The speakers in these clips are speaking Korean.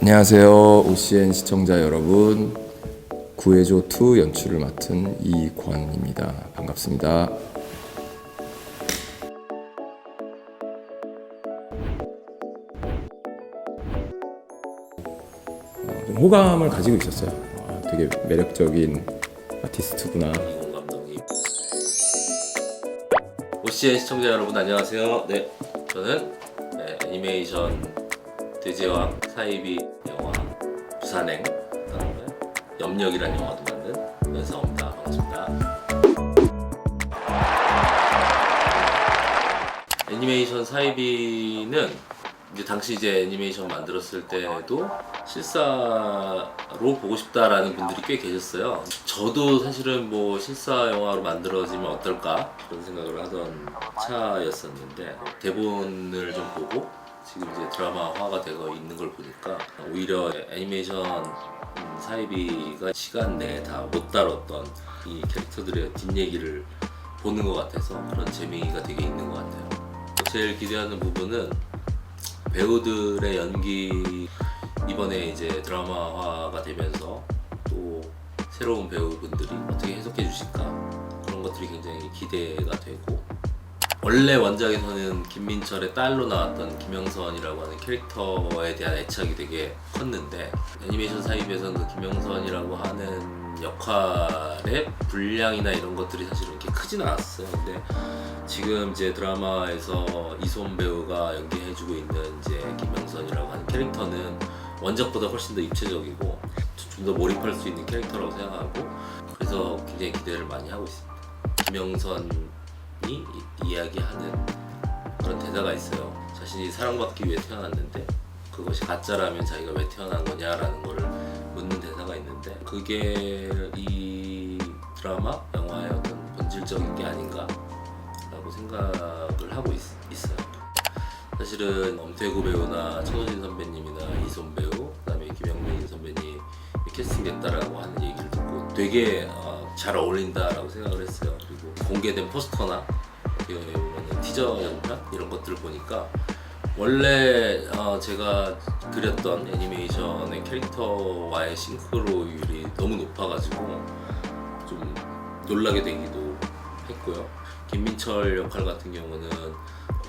안녕하세요. OCN 시청자 여러분. 구해줘 2 연출을 맡은 이권입니다. 반갑습니다. 어, 좀 호감을 가지고 있었어요. 아, 되게 매력적인 아티스트구나. 이공 감독님. 시청자 여러분 안녕하세요. 네, 저는 네, 애니메이션 돼지와 사이비 영화 부산행 그다음에 염력이라는 영화도 만든 연사입니다. 반갑습니다. 애니메이션 사이비는 이제 당시 이제 애니메이션 만들었을 때도 실사로 보고 싶다라는 분들이 꽤 계셨어요. 저도 사실은 뭐 실사 영화로 만들어지면 어떨까 그런 생각을 하던 차였었는데 대본을 좀 보고 지금 이제 드라마화가 되고 있는 걸 보니까 오히려 애니메이션 음, 사이비가 시간 내에 다 못 다뤘던 이 캐릭터들의 뒷얘기를 보는 것 같아서 그런 재미가 되게 있는 것 같아요. 제일 기대하는 부분은 배우들의 연기 이번에 이제 드라마화가 되면서 또 새로운 배우분들이 어떻게 해석해 주실까 그런 것들이 굉장히 기대가 되고 원래 원작에서는 김민철의 딸로 나왔던 김영선이라고 하는 캐릭터에 대한 애착이 되게 컸는데 애니메이션 사입에서는 그 김영선이라고 하는 역할의 분량이나 이런 것들이 사실은 이렇게 크진 않았어요. 근데 지금 이제 드라마에서 이솜 배우가 연기해주고 있는 이제 김영선이라고 하는 캐릭터는 원작보다 훨씬 더 입체적이고 좀 더 몰입할 수 있는 캐릭터라고 생각하고 그래서 굉장히 기대를 많이 하고 있습니다. 김영선 이 이- 이야기하는 그런 대사가 있어요. 자신이 사랑받기 위해 태어났는데 그것이 가짜라면 자기가 왜 태어난 거냐라는 거를 묻는 대사가 있는데 그게 이 드라마 영화의 어떤 본질적인 게 아닌가라고 생각을 하고 있, 있어요. 사실은 엄태구 배우나 천호진 선배님이나 이솜 배우, 그다음에 김영민 선배님이 캐스팅됐다라고 하는 얘기를 듣고 되게 어, 잘 어울린다라고 생각을 했어요. 공개된 포스터나 보면 티저 영상 이런 것들을 보니까 원래 어, 제가 그렸던 애니메이션의 캐릭터와의 싱크로율이 너무 높아가지고 좀 놀라게 되기도 했고요. 김민철 역할 같은 경우는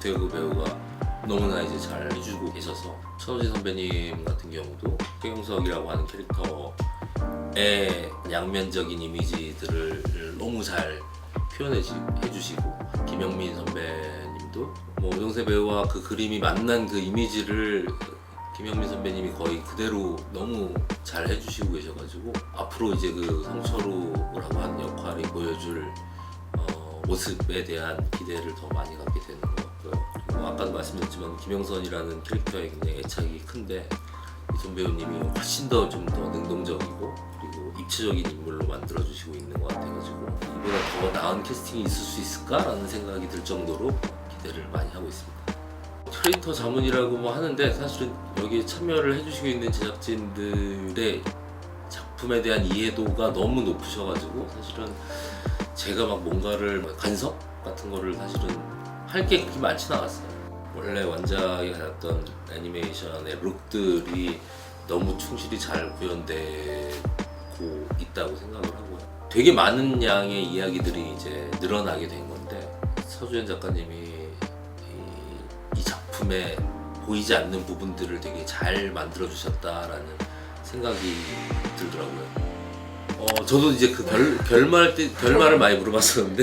대구 배우가 너무나 이제 잘 해주고 계셔서 천호진 선배님 같은 경우도 최경석이라고 하는 캐릭터의 양면적인 이미지들을 너무 잘 표현해 주- 해주시고 김영민 선배님도 뭐 오정세 배우와 그 그림이 만난 그 이미지를 김영민 선배님이 거의 그대로 너무 잘 해주시고 계셔가지고 앞으로 이제 그 성철우라고 하는 역할이 보여줄 어, 모습에 대한 기대를 더 많이 갖게 되는 것 같고요. 그리고 아까도 말씀드렸지만 김영선이라는 캐릭터에 굉장히 애착이 큰데 이손 배우님이 훨씬 더 좀 더 능동적이고 입체적인 인물로 만들어 주시고 있는 것 같아가지고 이보다 더 나은 캐스팅이 있을 수 있을까라는 생각이 들 정도로 기대를 많이 하고 있습니다. 크리에이터 자문이라고 뭐 하는데 사실은 여기에 참여를 해주시고 있는 제작진들의 작품에 대한 이해도가 너무 높으셔가지고 사실은 제가 막 뭔가를 간섭 같은 거를 사실은 할 게 그렇게 많지는 않았어요. 원래 원작이 가졌던 애니메이션의 룩들이 너무 충실히 잘 구현 되고 있다고 생각을 하고요. 되게 많은 양의 이야기들이 이제 늘어나게 된 건데 서주현 작가님이 이, 이 작품에 보이지 않는 부분들을 되게 잘 만들어 주셨다라는 생각이 들더라고요. 어, 저도 이제 그 결, 결말 때, 결말을 많이 물어봤었는데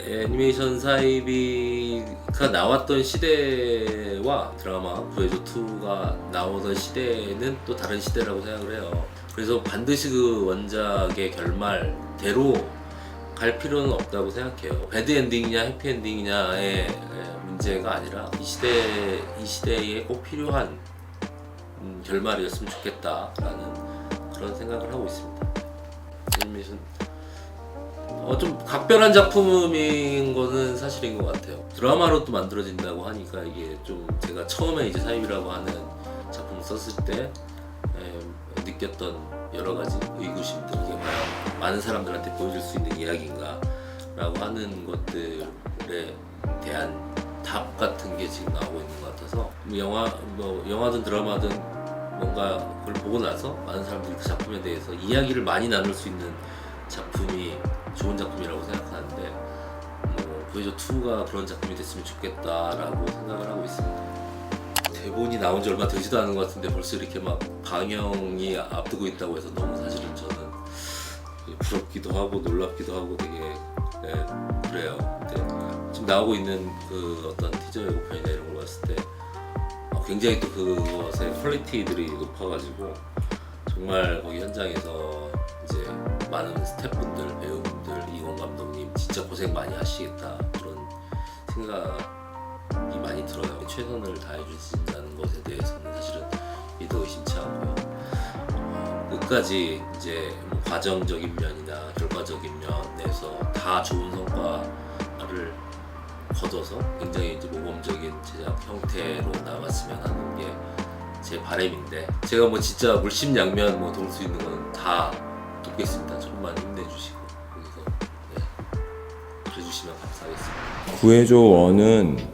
애니메이션 사이비가 나왔던 시대와 드라마 구해줘 2가 나오던 시대는 또 다른 시대라고 생각을 해요. 그래서 반드시 그 원작의 결말대로 갈 필요는 없다고 생각해요. 배드 엔딩이냐 해피 엔딩이냐의 문제가 아니라 이 시대 이 시대에 꼭 필요한 음, 결말이었으면 좋겠다라는 그런 생각을 하고 있습니다. 애니메이션 어, 좀 각별한 작품인 거는 사실인 것 같아요. 드라마로 또 만들어진다고 하니까 이게 좀 제가 처음에 이제 사입이라고 하는 작품을 썼을 때 에, 느꼈던 여러 가지 의구심들 이게 많은 사람들한테 보여줄 수 있는 이야기인가 라고 하는 것들에 대한 답 같은 게 지금 나오고 있는 것 같아서 뭐 영화 뭐 영화든 드라마든 뭔가 그걸 보고 나서 많은 사람들이 그 작품에 대해서 이야기를 많이 나눌 수 있는 작품이 좋은 작품이라고 생각하는데 뭐 보이저 2가 그런 작품이 됐으면 좋겠다라고 생각을 하고 있습니다. 대본이 나온 지 얼마 되지도 않은 것 같은데 벌써 이렇게 막 방영이 앞두고 있다고 해서 너무 사실은 저는 부럽기도 하고 놀랍기도 하고 되게 네, 그래요. 근데 지금 나오고 있는 그 어떤 티저 예고편이나 이런 걸 봤을 때 어, 굉장히 또 그것의 퀄리티들이 높아가지고 정말 거기 현장에서 이제 많은 스태프분들, 배우분들, 이건 감독님 진짜 고생 많이 하시겠다 그런 생각이 많이 들어요. 최선을 다해 주신다 믿어 의심치 않고요. 어, 끝까지 이제 뭐 과정적인 면이나 결과적인 면에서 다 좋은 성과를 거둬서 굉장히 이제 모범적인 제작 형태로 나왔으면 하는 게 제 바람인데 제가 뭐 진짜 물심양면 뭐 도울 수 있는 건 다 돕겠습니다. 조금만 힘내주시고 거기서 네, 그래주시면 감사하겠습니다. 구해줘 원은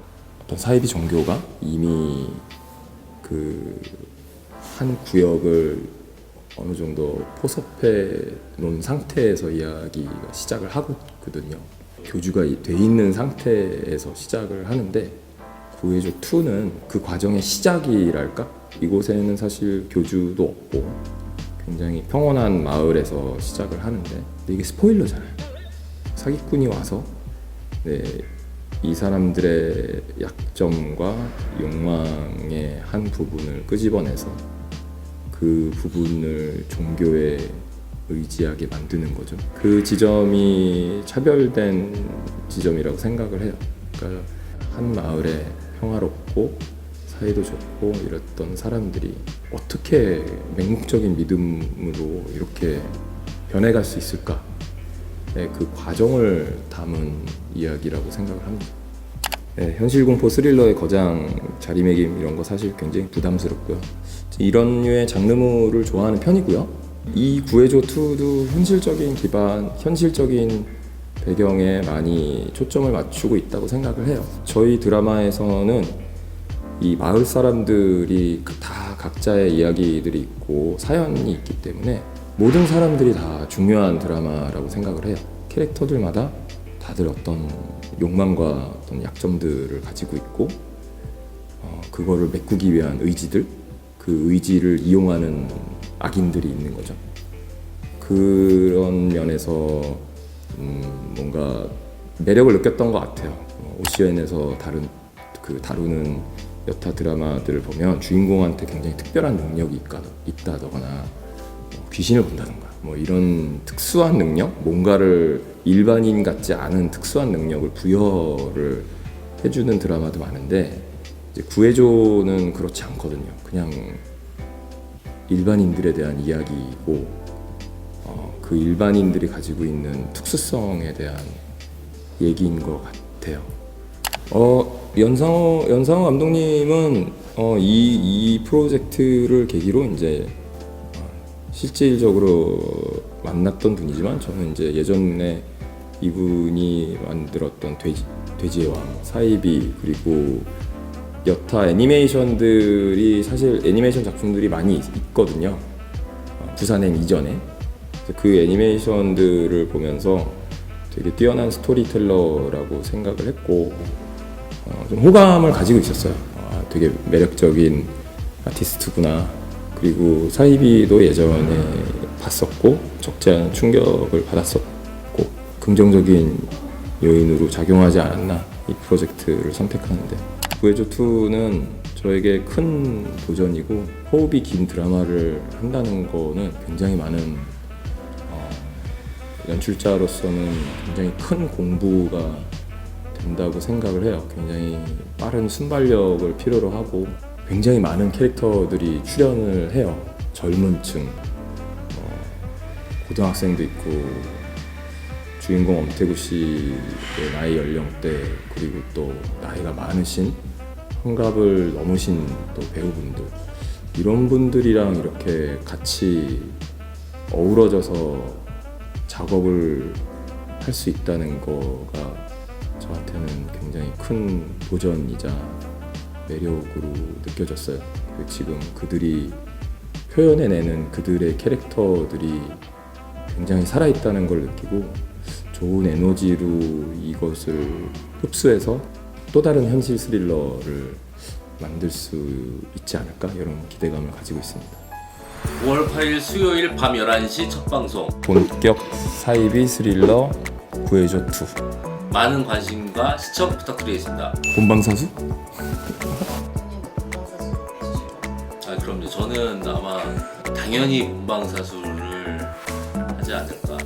어떤 사이비 종교가 이미 그 한 구역을 어느 정도 포섭해 놓은 상태에서 이야기가 시작을 하거든요. 교주가 돼 있는 상태에서 시작을 하는데 구해줘 2는 그 과정의 시작이랄까? 이곳에는 사실 교주도 없고 굉장히 평온한 마을에서 시작을 하는데 이게 스포일러잖아요. 사기꾼이 와서 네, 이 사람들의 약점과 욕망의 한 부분을 끄집어내서 그 부분을 종교에 의지하게 만드는 거죠. 그 지점이 차별된 지점이라고 생각을 해요. 그러니까 한 마을에 평화롭고 사이도 좋고 이랬던 사람들이 어떻게 맹목적인 믿음으로 이렇게 변해갈 수 있을까? 네, 그 과정을 담은 이야기라고 생각을 합니다. 네, 현실 공포 스릴러의 거장 자리매김 이런 거 사실 굉장히 부담스럽고요. 이런 류의 장르물을 좋아하는 편이고요. 이 구해줘 2도 현실적인 기반, 현실적인 배경에 많이 초점을 맞추고 있다고 생각을 해요. 저희 드라마에서는 이 마을 사람들이 그다 각자의 이야기들이 있고 사연이 있기 때문에 모든 사람들이 다 중요한 드라마라고 생각을 해요. 캐릭터들마다 다들 어떤 욕망과 어떤 약점들을 가지고 있고 어, 그거를 메꾸기 위한 의지들, 그 의지를 이용하는 악인들이 있는 거죠. 그런 면에서 음, 뭔가 매력을 느꼈던 것 같아요. 어, 오시엔에서 다른 그 다루는 여타 드라마들을 보면 주인공한테 굉장히 특별한 능력이 있다, 있다거나 뭐 귀신을 본다던가 뭐 이런 특수한 능력, 뭔가를 일반인 같지 않은 특수한 능력을 부여를 해주는 드라마도 많은데 이제 구해줘는 그렇지 않거든요. 그냥 일반인들에 대한 이야기이고 어, 그 일반인들이 가지고 있는 특수성에 대한 얘기인 것 같아요. 어, 연상호 연상호 감독님은 어, 이, 이 프로젝트를 계기로 이제 어, 실질적으로 만났던 분이지만 저는 이제 예전에 이분이 만들었던 돼지, 돼지의 왕, 사이비 그리고 여타 애니메이션들이 사실 애니메이션 작품들이 많이 있- 있거든요. 어, 부산행 이전에 그 애니메이션들을 보면서 되게 뛰어난 스토리텔러라고 생각을 했고 어, 좀 호감을 가지고 있었어요. 아, 되게 매력적인 아티스트구나. 그리고 사이비도 예전에 봤었고 적지 않은 충격을 받았었고 긍정적인 요인으로 작용하지 않았나 이 프로젝트를 선택하는데 구해줘 2는 저에게 큰 도전이고 호흡이 긴 드라마를 한다는 거는 굉장히 많은 어, 연출자로서는 굉장히 큰 공부가 된다고 생각을 해요. 굉장히 빠른 순발력을 필요로 하고 굉장히 많은 캐릭터들이 출연을 해요. 젊은 층, 어, 고등학생도 있고 주인공 엄태구 씨의 나이 연령대 그리고 또 나이가 많으신 환갑을 넘으신 또 배우분들 이런 분들이랑 이렇게 같이 어우러져서 작업을 할 수 있다는 거가 저한테는 굉장히 큰 도전이자 매력으로 느껴졌어요. 그 지금 그들이 표현해내는 그들의 캐릭터들이 굉장히 살아있다는 걸 느끼고 좋은 에너지로 이것을 흡수해서 또 다른 현실 스릴러를 만들 수 있지 않을까 이런 기대감을 가지고 있습니다. 5월 8일 수요일 밤 11시 첫 방송 본격 사이비 스릴러 구해줘 2 많은 관심과 시청 부탁드리겠습니다. 본방사수? 아 그럼요. 저는 아마 당연히 본방사수를 하지 않을까.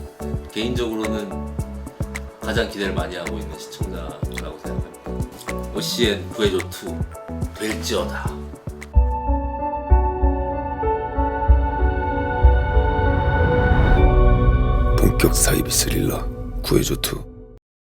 개인적으로는 가장 기대를 많이 하고 있는 시청자라고 생각합니다. OCN 구해줘 2 될지어다. 본격 사이비 스릴러 구해줘 2